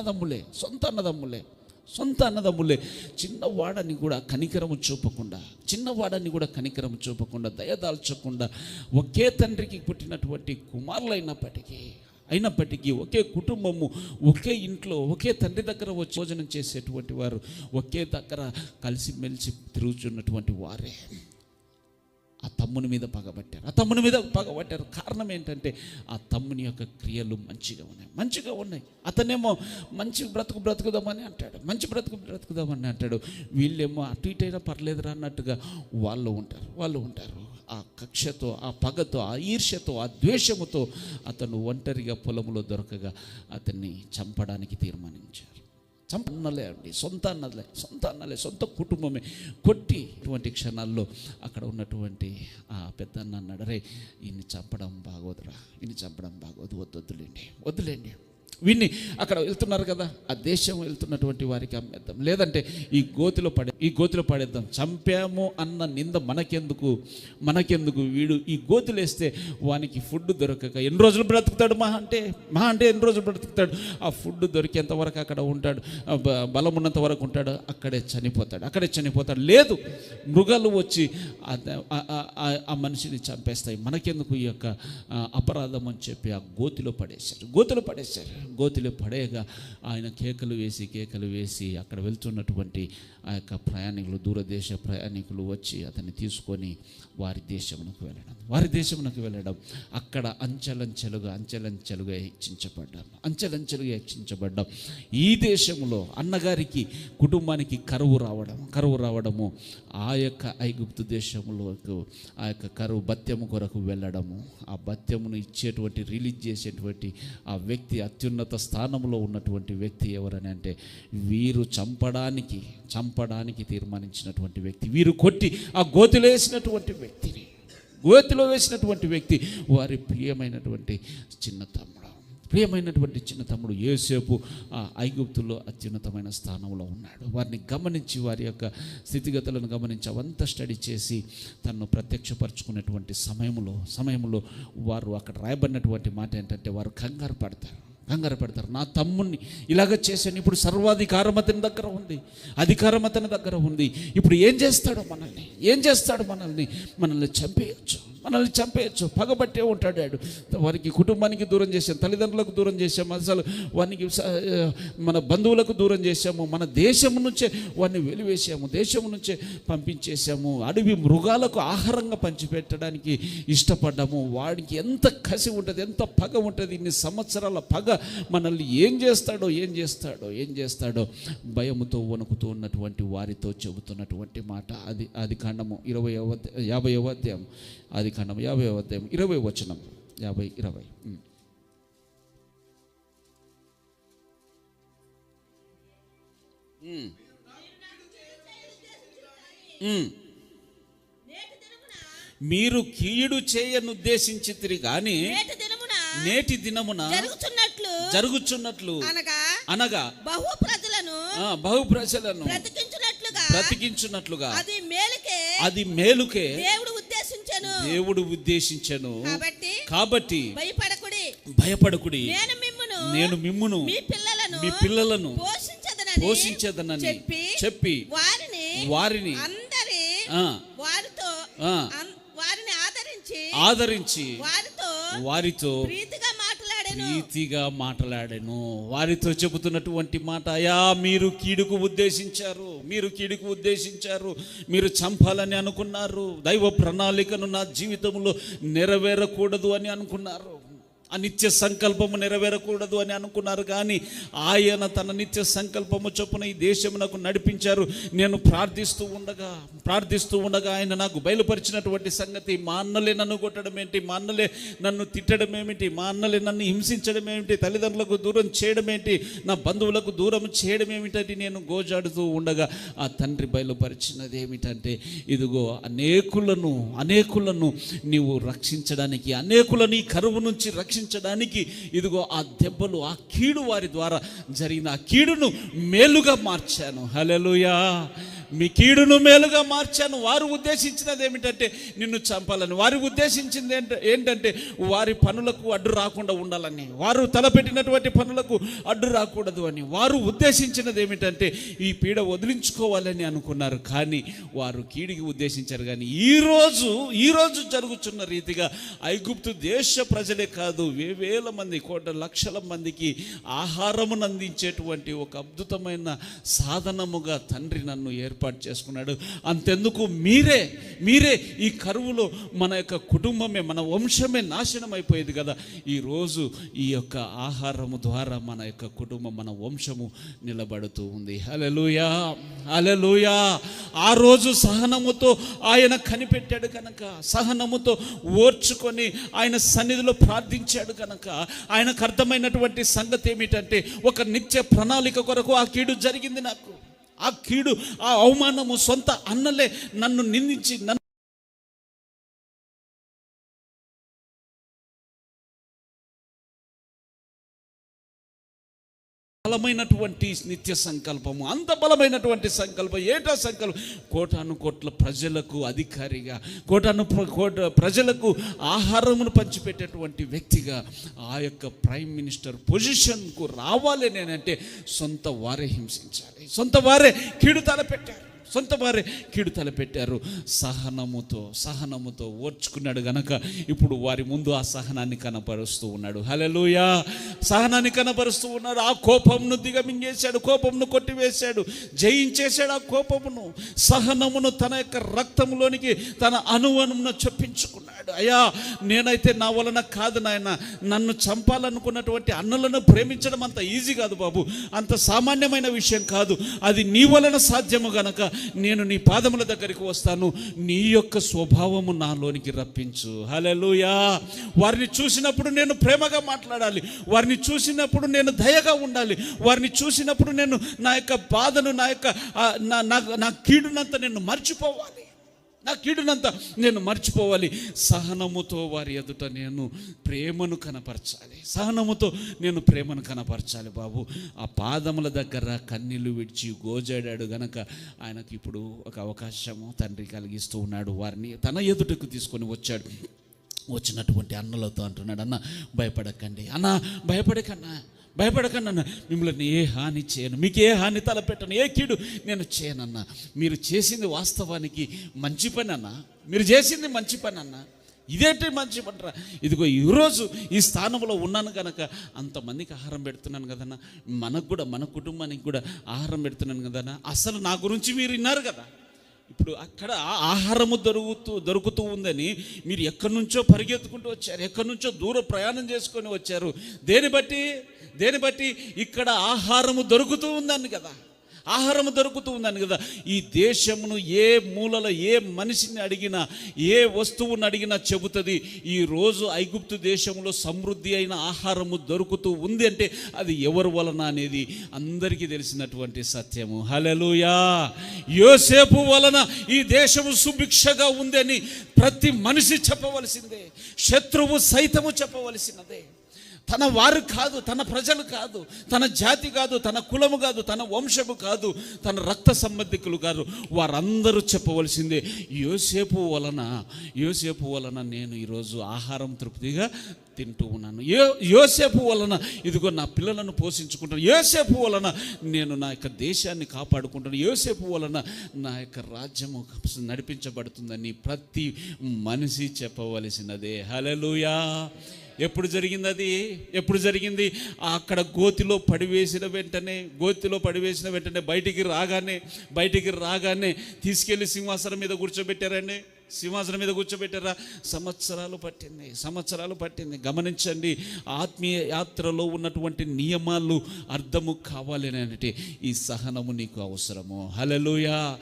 అన్నదమ్ములే సొంత అన్నదమ్ములే సొంత అన్నదమ్ములే. చిన్నవాడని కూడా కనికరము చూపకుండా చిన్నవాడని కూడా కనికరము చూపకుండా దయదాల్చకుండా ఒకే తండ్రికి పుట్టినటువంటి కుమారులైనప్పటికీ అయినప్పటికీ ఒకే కుటుంబము ఒకే ఇంట్లో ఒకే తండ్రి దగ్గర వచ్చి భోజనం చేసేటువంటి వారు ఒకే దగ్గర కలిసిమెలిసి తిరుగుతున్నటువంటి వారే. ఆ తమ్ముని మీద పగబట్టారు. ఆ తమ్ముని మీద పగబట్టారు. కారణం ఏంటంటే ఆ తమ్ముని యొక్క క్రియలు మంచిగా ఉన్నాయి. మంచిగా ఉన్నాయి. అతనేమో మంచి బ్రతుకు బ్రతుకుదామని అంటాడు. మంచి బ్రతుకు బ్రతుకుదామని అంటాడు. వీళ్ళేమో అటు ఇటు అయినా పర్లేదురా అన్నట్టుగా వాళ్ళు ఉంటారు. వాళ్ళు ఉంటారు. ఆ కక్షతో ఆ పగతో ఆ ఈర్ష్యతో ఆ ద్వేషముతో అతను ఒంటరిగా పొలంలో దొరకగా అతన్ని చంపడానికి తీర్మానించారు. చంపటన్నలే అండి సొంత అన్నలే సొంత అన్నలే సొంత కుటుంబమే. కొట్టి ఇటువంటి క్షణాల్లో అక్కడ ఉన్నటువంటి ఆ పెద్దన్న అన్నాడు రే ఈయన్ని చంపడం బాగోదురా ఈయన్ని చంపడం బాగోదు వద్దు వద్దులేండి వద్దులేండి. వీన్ని అక్కడ వెళ్తున్నారు కదా ఆ దేశం వెళ్తున్నటువంటి వారికి అమ్మేద్దాం. లేదంటే ఈ గోతిలో పడే ఈ గోతిలో పడేద్దాం. చంపాము అన్న నింద మనకెందుకు? మనకెందుకు వీడు? ఈ గోతులు వేస్తే వానికి ఫుడ్ దొరకక ఎన్ని రోజులు బ్రతుకుతాడు మహా అంటే? మహా అంటే ఎన్ని రోజులు బ్రతుకుతాడు? ఆ ఫుడ్ దొరికేంత వరకు అక్కడ ఉంటాడు. బలం ఉన్నంత వరకు ఉంటాడు. అక్కడే చనిపోతాడు. అక్కడే చనిపోతాడు. లేదు మృగాలు వచ్చి ఆ మనిషిని చంపేస్తాయి. మనకెందుకు ఈ యొక్క అపరాధం అని చెప్పి ఆ గోతిలో పడేశారు. గోతిలో పడేశారు. గోతిలో పడేయగా ఆయన కేకలు వేసి కేకలు వేసి అక్కడ వెళ్తున్నటువంటి ఆ యొక్క ప్రయాణికులు దూరదేశ ప్రయాణికులు వచ్చి అతన్ని తీసుకొని వారి దేశమునకు వెళ్ళడం. వారి దేశమునకు వెళ్ళడం. అక్కడ అంచెలంచెలుగా అంచెలంచెలుగా హెచ్చించబడ్డాం. అంచెలంచెలుగా హెచ్చించబడ్డాం. ఈ దేశంలో అన్నగారికి కుటుంబానికి కరువు రావడం కరువు రావడము ఆ యొక్క ఐగుప్తు దేశంలోకి ఆ యొక్క కరువు బత్యము కొరకు వెళ్ళడము ఆ బత్యమును ఇచ్చేటువంటి రిలీజ్ చేసేటువంటి ఆ వ్యక్తి అత్యున్నత స్థానంలో ఉన్నటువంటి వ్యక్తి ఎవరని అంటే వీరు చంపడానికి చంపడానికి తీర్మానించినటువంటి వ్యక్తి వీరు కొట్టి ఆ గోతులేసినటువంటి వ్యక్తిని గోతిలో వేసినటువంటి వ్యక్తి వారి ప్రియమైనటువంటి చిన్న తమ్ముడు. ప్రియమైనటువంటి చిన్న తమ్ముడు ఏసేపు ఆ ఐగుప్తులో అత్యున్నతమైన స్థానంలో ఉన్నాడు. వారిని గమనించి వారి యొక్క స్థితిగతులను గమనించి అవంతా స్టడీ చేసి తను ప్రత్యక్షపరచుకునేటువంటి సమయంలో సమయంలో వారు అక్కడ రాయబడినటువంటి మాట ఏంటంటే వారు కంగారు పడతారు. కంగారు పెడతారు నా తమ్ముణ్ణి ఇలాగ చేశాను. ఇప్పుడు సర్వాధికారం అతని దగ్గర ఉంది. అధికారం అతని దగ్గర ఉంది. ఇప్పుడు ఏం చేస్తాడో మనల్ని? ఏం చేస్తాడు మనల్ని? మనల్ని చంపేయచ్చు. మనల్ని చంపేయచ్చు. పగబట్టే ఉంటాడు వాడు. వారికి కుటుంబానికి దూరం చేశాం. తల్లిదండ్రులకు దూరం చేశాము అసలు వానికి స- మన బంధువులకు దూరం చేశాము. మన దేశం నుంచే వాడిని వెలివేసాము దేశం నుంచే పంపించేశాము. అడవి మృగాలకు ఆహారంగా పంచిపెట్టడానికి ఇష్టపడ్డాము. వాడికి ఎంత కసి ఉంటుంది ఎంత పగ ఉంటుంది ఇన్ని సంవత్సరాల పగ మనల్ని ఏం చేస్తాడో ఏం చేస్తాడో ఏం చేస్తాడో భయముతో వణుకుతూ ఉన్నటువంటి వారితో చెబుతున్నటువంటి మాట. అది అది ఖండము ఇరవై యాభై అధ్యాయం. అది ఖండం యాభై అధ్యాయం. ఇరవై వచనం. యాభై ఇరవై. మీరు కీడు చేయనుద్దేశించితిరి కానీ నేటి దినమున నేటి దినమున జరుగుతున్నట్లు జరుగుచున్నట్లు అనగా అనగా బహు ప్రజలను బహు ప్రజలను బ్రతికించున్నట్లుగా బ్రతికించున్నట్లుగా అది మేలుకే అది మేలుకే దేవుడు ఉద్దేశించను. దేవుడు ఉద్దేశించను. కాబట్టి కాబట్టి భయపడకుడి. భయపడకుడి. నేను మిమ్మును నేను మిమ్మును మీ పిల్లలను మీ పిల్లలను పోషించదనని పోషించదనని చెప్పి చెప్పి వారిని వారిని అందరి ఆ, వారితో వారిని ఆదరించి ఆదరించి వారితో వారితో ప్రీతిగా మాట్లాడాను. ప్రీతిగా మాట్లాడాను. వారితో చెబుతున్నటువంటి మాట అయా మీరు కీడుకు ఉద్దేశించారు మీరు కీడుకు ఉద్దేశించారు మీరు చంపాలని అనుకున్నారు దైవ ప్రణాళికను నా జీవితంలో నెరవేరకూడదు అని అనుకున్నారు. ఆ నిత్య సంకల్పము నెరవేరకూడదు అని అనుకున్నారు కానీ ఆయన తన నిత్య సంకల్పము చొప్పున ఈ దేశమునకు నడిపించారు. నేను ప్రార్థిస్తూ ఉండగా ప్రార్థిస్తూ ఉండగా ఆయన నాకు బయలుపరిచినటువంటి సంగతి మా అన్నలే నన్ను కొట్టడం ఏంటి? మా అన్నలే నన్ను తిట్టడం ఏమిటి? మా అన్నలే నన్ను హింసించడం ఏమిటి? తల్లిదండ్రులకు దూరం చేయడం ఏంటి? నా బంధువులకు దూరం చేయడం ఏమిటని నేను గోజాడుతూ ఉండగా ఆ తండ్రి బయలుపరిచినది ఏమిటంటే ఇదిగో అనేకులను అనేకులను నీవు రక్షించడానికి అనేకులను ఈ కరువు నుంచి రక్షించడానికి ఇదిగో ఆ దెబ్బలు ఆ కీడు వారి ద్వారా జరిగిన ఆ కీడును మేలుగా మార్చాను. హలెలుయా మీ కీడును మేలుగా మార్చాను. వారు ఉద్దేశించినది ఏమిటంటే నిన్ను చంపాలని. వారి ఉద్దేశించింది ఏంటంటే వారి పనులకు అడ్డు రాకుండా ఉండాలని. వారు తలపెట్టినటువంటి పనులకు అడ్డు రాకూడదు అని. వారు ఉద్దేశించినది ఏమిటంటే ఈ పీడ వదిలించుకోవాలని అనుకున్నారు. కానీ వారు కీడికి ఉద్దేశించారు. కానీ ఈరోజు ఈరోజు జరుగుతున్న రీతిగా ఐగుప్తు దేశ ప్రజలే కాదు వేవేల మంది కోట లక్షల మందికి ఆహారమును అందించేటువంటి ఒక అద్భుతమైన సాధనముగా తండ్రి నన్ను ఏర్పాటు చేసుకున్నాడు. అంతెందుకు మీరే మీరే ఈ కరువులో మన యొక్క కుటుంబమే మన వంశమే నాశనం అయిపోయేది కదా. ఈరోజు ఈ యొక్క ఆహారము ద్వారా మన యొక్క కుటుంబం మన వంశము నిలబడుతూ ఉంది. అలెలుయా అలెలుయా ఆ రోజు సహనముతో ఆయన కనిపెట్టాడు కనుక సహనముతో ఓర్చుకొని ఆయన సన్నిధిలో ప్రార్థించాడు కనుక ఆయనకు అర్థమైనటువంటి సంగతి ఏమిటంటే ఒక నిత్య ప్రణాళిక కొరకు ఆ కీడు జరిగింది నాకు. ఆ కీడు ఆ అవమానము సొంత అన్నలే నన్ను నిందించి నన్ను బలమైనటువంటి నిత్య సంకల్పము అంత బలమైనటువంటి సంకల్పం ఏటా సంకల్పం? కోటాను కోట్ల ప్రజలకు అధికారిగా కోటాను కోట ప్రజలకు ఆహారమును పంచిపెట్టేటువంటి వ్యక్తిగా ఆ యొక్క ప్రైమ్ మినిస్టర్ పొజిషన్కు రావాలి నేనంటే సొంత వారే హింసించాలి సొంత వారే కీడు తలపెట్టారు సొంత వారే కీడు తలపెట్టారు. సహనముతో సహనముతో ఓర్చుకున్నాడు గనక ఇప్పుడు వారి ముందు ఆ సహనాన్ని కనపరుస్తూ ఉన్నాడు. హలలుయా సహనాన్ని కనపరుస్తూ ఉన్నాడు. ఆ కోపమును దిగమింగేశాడు కోపమును కొట్టివేశాడు జయించేశాడు ఆ కోపమును. సహనమును తన యొక్క రక్తంలోనికి తన అనువనమును చొప్పించుకున్నాడు. అయ్యా నేనైతే నా వలన కాదు నాయన. నన్ను చంపాలనుకున్నటువంటి అన్నలను ప్రేమించడం అంత ఈజీ కాదు బాబు. అంత సామాన్యమైన విషయం కాదు. అది నీ వలన సాధ్యము గనక నేను నీ పాదముల దగ్గరికి వస్తాను. నీ యొక్క స్వభావము నాలోనికి రప్పించు. హలెలుయా వారిని చూసినప్పుడు నేను ప్రేమగా మాట్లాడాలి. వారిని చూసినప్పుడు నేను దయగా ఉండాలి. వారిని చూసినప్పుడు నేను నా యొక్క బాధను నా యొక్క నా నా- నా నేను మర్చిపోవాలి. నా కీడునంతా నేను మర్చిపోవాలి. సహనముతో వారి ఎదుట నేను ప్రేమను కనపరచాలి. సహనముతో నేను ప్రేమను కనపరచాలి బాబు. ఆ పాదముల దగ్గర కన్నీళ్ళు విడిచి గోజాడాడు గనక ఆయనకి ఇప్పుడు ఒక అవకాశము తండ్రి కలిగిస్తూ ఉన్నాడు. వారిని తన ఎదుటకు తీసుకొని వచ్చాడు. వచ్చినటువంటి అన్నలతో అంటున్నాడు అన్న భయపడకండి. అన్న భయపడకన్నా. భయపడకన్నా మిమ్మల్ని ఏ హాని చేయను. మీకు ఏ హాని తలపెట్టను. ఏ కీడు నేను చేయనన్నా. మీరు చేసింది వాస్తవానికి మంచి పని అన్న మీరు చేసింది మంచి పని అన్నా ఇదేంటి మంచి పంటరా ఇదిగో ఈరోజు ఈ స్థానంలో ఉన్నాను కనుక అంతమందికి ఆహారం పెడుతున్నాను కదన్నా. మనకు కూడా మన కుటుంబానికి కూడా ఆహారం పెడుతున్నాను కదన్నా. అసలు నా గురించి మీరు విన్నారు కదా? ఇప్పుడు అక్కడ ఆహారము దొరుకుతూ దొరుకుతూ ఉందని మీరు ఎక్కడి నుంచో పరిగెత్తుకుంటూ వచ్చారు ఎక్కడి నుంచో దూర ప్రయాణం చేసుకొని వచ్చారు. దేని బట్టి? దేని బట్టి? ఇక్కడ ఆహారము దొరుకుతూ ఉందని కదా. ఆహారము దొరుకుతూ ఉందని కదా. ఈ దేశమును ఏ మూలలో ఏ మనిషిని అడిగినా ఏ వస్తువుని అడిగినా చెబుతుంది ఈ రోజు ఐగుప్తు దేశంలో సమృద్ధి అయిన ఆహారము దొరుకుతూ ఉంది అంటే అది ఎవరి వలన అనేది అందరికీ తెలిసినటువంటి సత్యము. హలలుయా యోసేపు వలన ఈ దేశము సుభిక్షగా ఉందని ప్రతి మనిషి చెప్పవలసిందే. శత్రువు సైతము చెప్పవలసినదే. తన వారు కాదు తన ప్రజలు కాదు తన జాతి కాదు తన కులము కాదు తన వంశము కాదు తన రక్త సంబంధికులు కాదు. వారందరూ చెప్పవలసిందే యోసేపు వలన యోసేపు వలన నేను ఈరోజు ఆహారం తృప్తిగా తింటూ ఉన్నాను. యో యోసేపు వలన ఇదిగో నా పిల్లలను పోషించుకుంటాను. యోసేపు వలన నేను నా యొక్క దేశాన్ని కాపాడుకుంటాను. యోసేపు వలన నా యొక్క రాజ్యము నడిపించబడుతుందని ప్రతి మనిషి చెప్పవలసినదే. హలలుయా ఎప్పుడు జరిగింది అది ఎప్పుడు జరిగింది? అక్కడ గోతిలో పడివేసిన వెంటనే గోతిలో పడివేసిన వెంటనే బయటికి రాగానే బయటికి రాగానే తీసుకెళ్ళి సింహాసనం మీద కూర్చోబెట్టారండి. సింహాసనం మీద కూర్చోబెట్టారా? సంవత్సరాలు పట్టింది సంవత్సరాలు పట్టింది. గమనించండి ఆత్మీయ యాత్రలో ఉన్నటువంటి నియమాలు అర్థము కావాలి ఈ సహనము నీకు అవసరము. హలలుయా